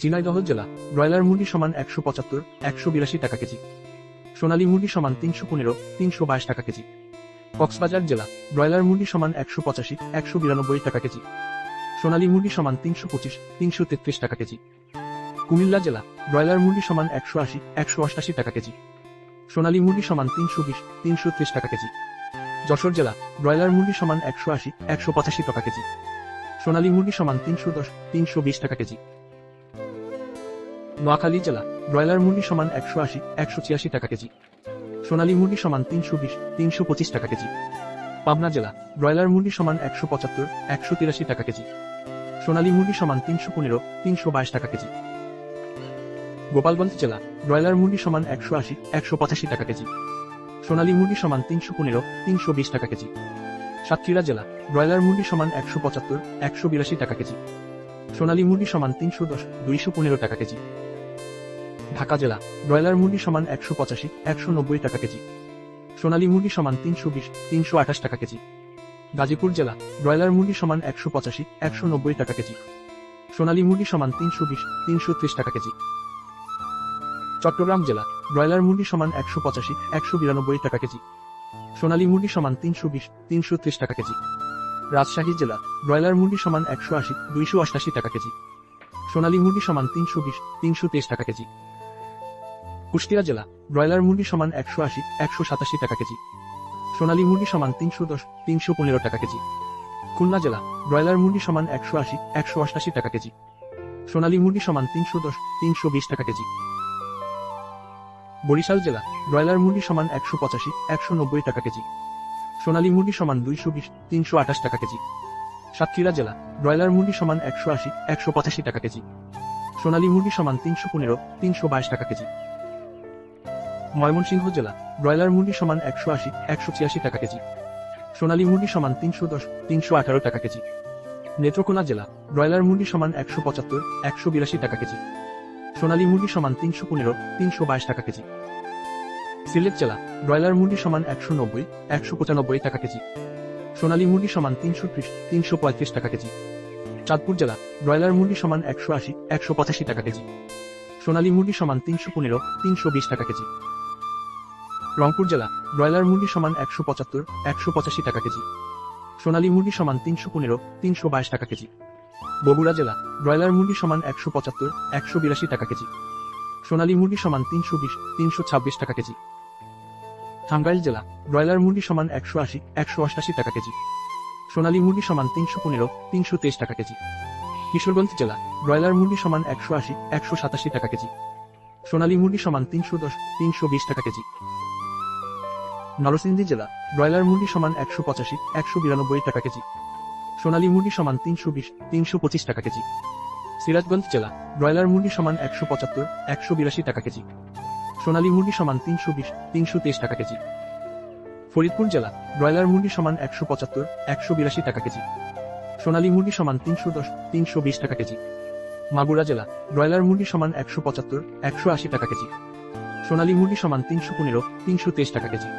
ঝিনাইদহ জেলা, ব্রয়লার মুরগি সমান একশো পঁচাত্তর, একশো বিরাশি টাকা কেজি। সোনালী মুরগি সমান তিনশো পনেরো, তিনশো বাইশ টাকা কেজি। কক্সবাজার জেলা, ব্রয়লার মুরগি সমান একশো পঁচাশি, একশো বিরানব্বই টাকা কেজি। সোনালী মুরগি সমান তিনশো পঁচিশ, তিনশো তেত্রিশ টাকা কেজি। কুমিল্লা জেলা, ব্রয়লার মুরগি সমান একশো আশি, একশো অষ্টাশি টাকা কেজি। সোনালী মুরগি সমান তিনশো বিশ, তিনশো ত্রিশ টাকা কেজি। যশোর জেলা, ব্রয়লার মুরগি সমান একশো আশি, একশো পঁচাশি টাকা কেজি। সোনালী মুরগি সমান তিনশো দশ, তিনশো বিশ টাকা কেজি। নোয়াখালী জেলা, ব্রয়লার মুরগি সমান একশো আশি, একশো ছিয়াশি টাকা কেজি। সোনালী মুরগি সমান তিনশো বিশ, তিনশো পঁচিশ টাকা কেজি। পাবনা জেলা, ব্রয়লার মুরগি সমান একশো পঁচাত্তর, একশো তিরাশি টাকা কেজি। সোনালী মুরগি সমান তিনশো পনেরো, তিনশো বাইশ টাকা কেজি। গোপালগঞ্জ জেলা, ব্রয়লার মুরগি সমান একশো আশি, একশো পঁচাশি টাকা কেজি। সোনালী মুরগি সমান তিনশো পনেরো, তিনশো বিশ টাকা কেজি। সাতক্ষীরা জেলা, ব্রয়লার মুরগি সমান একশো পঁচাত্তর, একশো বিরাশি টাকা কেজি। সোনালী মুরগি সমান তিনশো দশ, দুইশো পনেরো টাকা কেজি। ঢাকা জেলা। ব্রয়লার মুরগি সমান একশো পঁচাশি, একশো নব্বই টাকা কেজি। সোনালী মুরগি সমান তিনশো বিশ, তিনশো আঠাশ টাকা কেজি। গাজীপুর জেলা, ব্রয়লার মুরগি সমান একশো পঁচাশি, একশো নব্বই টাকা কেজি। সোনালী মুরগি সমান তিনশো বিশ, তিনশো ত্রিশ টাকা কেজি। চট্টগ্রাম জেলা, ব্রয়লার মুরগি সমান একশো পঁচাশি, একশো বিরানব্বই টাকা কেজি। সোনালী মুরগি সমান তিনশো বিশ, তিনশো ত্রিশ টাকা কেজি। রাজশাহী জেলা, ব্রয়লার মুরগি সমান একশো আশি, দুইশো অষ্টাশি টাকা কেজি। সোনালী মুরগি সমান তিনশো বিশ, তিনশো তেইশ টাকা কেজি। কুষ্টিয়া জেলা, ব্রয়লার মুরগি সমান একশো আশি, একশো সাতাশি টাকা কেজি। সোনালী মুরগি সমান তিনশো দশ, তিনশো পনেরো টাকা কেজি। খুলনা জেলা, ব্রয়লার মুরগি সমান একশো আশি, একশো অষ্টাশি টাকা কেজি। সোনালী মুরগি সমান তিনশো দশ, তিনশো বিশ টাকা কেজি। বরিশাল জেলা, ব্রয়লার মুরগি সমান একশো পঁচাশি, একশো নব্বই টাকা কেজি। সোনালী মুরগি সমান দুইশো বিশ, তিনশো আঠাশ টাকা কেজি। সাতক্ষীরা জেলা, ব্রয়লার মুরগি সমান একশো আশি, একশো পঁচাশি টাকা কেজি। সোনালী মুরগি সমান তিনশো পনেরো, তিনশো বাইশ টাকা কেজি। ময়মনসিংহ জেলা, ব্রয়লার মুরগি সমান একশো আশি, একশো ছিয়াশি টাকা কেজি। সোনালী মুরগি সমান তিনশো দশ, তিনশো আঠারো টাকা কেজি। নেত্রকোনা জেলা, ব্রয়লার মুরগি সমান একশো পঁচাত্তর, একশো বিরাশি টাকা কেজি। সোনালী মুরগি সমান তিনশো পনেরো, তিনশো বাইশ টাকা কেজি। সিলেট জেলা, ব্রয়লার মুরগি সমান একশো নব্বই, একশো পঁচানব্বই টাকা কেজি। সোনালী মুরগি সমান তিনশো ত্রিশ, তিনশো পঁয়ত্রিশ টাকা কেজি। চাঁদপুর জেলা, ব্রয়লার মুরগি সমান একশো আশি, একশো পঁচাশি টাকা কেজি। সোনালী মুরগি সমান তিনশো পনেরো, তিনশো বিশ টাকা কেজি। রংপুর জেলা, ব্রয়লার মুরগি সমান একশো পঁচাত্তর, একশো পঁচাশি টাকা কেজি। সোনালী মুরগি সমান তিনশো পনেরো, তিনশো বাইশ টাকা কেজি। বগুড়া জেলা, ব্রয়লার মুরগি সমান একশো পঁচাত্তর, একশো বিরাশি টাকা কেজি। সোনালী মুরগি সমান তিনশো বিশ, তিনশো ছাব্বিশ টাকা কেজি। টাঙ্গাইল জেলা, ব্রয়লার মুরগি সমান একশো আশি, একশো অষ্টাশি টাকা কেজি। সোনালী মুরগি সমান তিনশো পনেরো, তিনশো তেইশ টাকা কেজি। কিশোরগঞ্জ জেলা, ব্রয়লার মুরগি সমান একশো আশি, একশো সাতাশি টাকা কেজি। সোনালী মুরগি সমান তিনশো দশ, তিনশো বিশ টাকা কেজি। নরসিংদী জেলা, ব্রয়লার মুরগি সমান একশো পঁচাশি, একশো বিরানব্বই টাকা কেজি। সোনালী মুরগি সমান তিনশো বিশ, তিনশো পঁচিশ টাকা কেজি। সিরাজগঞ্জ জেলা, ব্রয়লার মুরগি সমান একশো পঁচাত্তর, একশো বিরাশি টাকা কেজি। সোনালী মুরগি সমান তিনশো বিশ, তিনশো তেইশ টাকা কেজি। ফরিদপুর জেলা, ব্রয়লার মুরগি সমান একশো পঁচাত্তর, একশো বিরাশি টাকা কেজি। সোনালী মুরগি সমান তিনশো দশ, তিনশো বিশ টাকা কেজি। মাগুরা জেলা, ব্রয়লার মুরগি সমান একশো পঁচাত্তর, একশো আশি টাকা কেজি। সোনালী মুরগি সমান তিনশো পনেরো, তিনশো তেইশ টাকা কেজি।